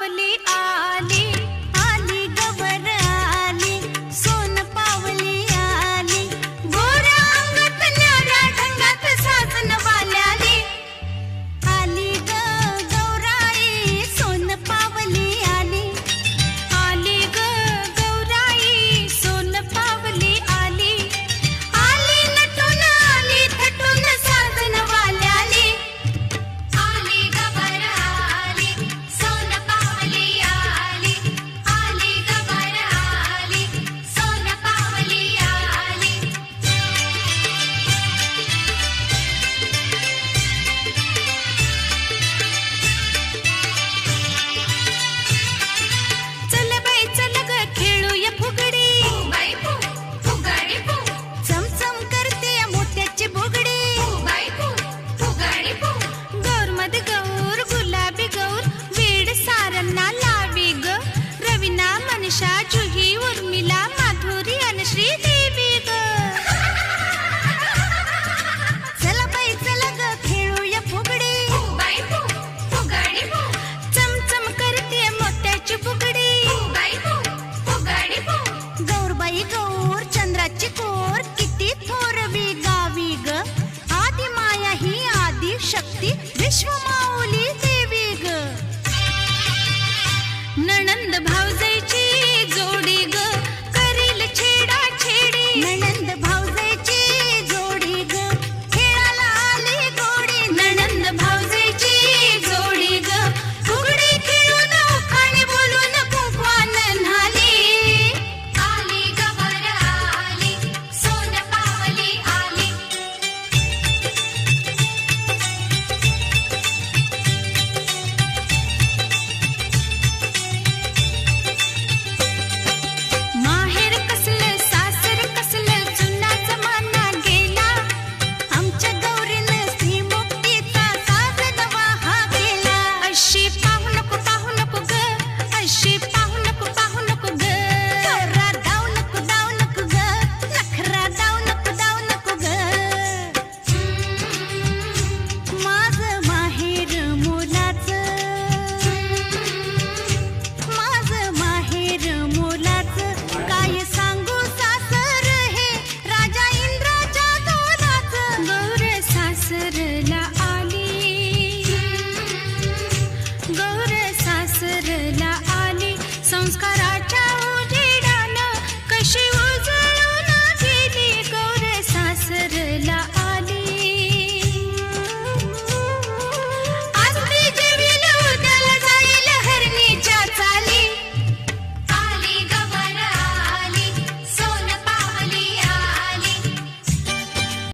बावले आ गौर चंद्राची कोर किती थोरवी गावी ग. आदि माया ही आदि शक्ती विश्वमाऊली देवी ग. नणंद भावजाईची